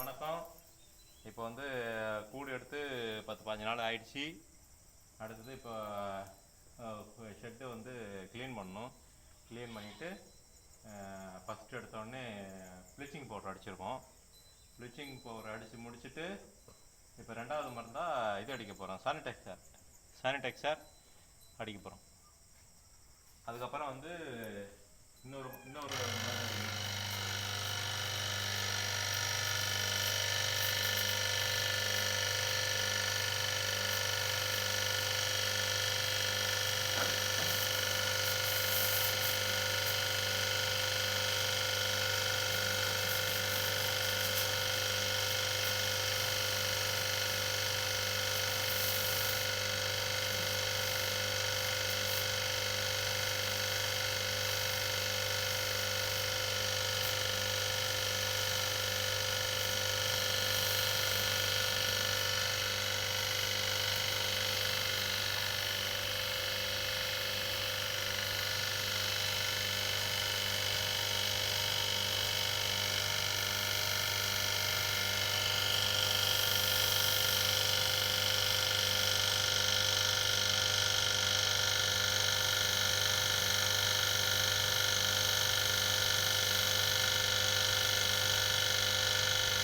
வணக்கம். இப்போ வந்து கூடு எடுத்து பத்து பதினஞ்சு நாள் ஆயிடுச்சு. அடுத்தது இப்போ ஷெட்டு வந்து க்ளீன் பண்ணணும். க்ளீன் பண்ணிவிட்டு ஃபஸ்ட்டு எடுத்தோடனே ப்ளீச்சிங் பவுடர் அடிச்சிருக்கோம். ப்ளீச்சிங் பவுடர் அடித்து முடிச்சுட்டு இப்போ ரெண்டாவது மருந்தாக இது அடிக்க போகிறோம் சானிடைசர் சானிடைசர் அடிக்க போகிறோம் அதுக்கப்புறம் வந்து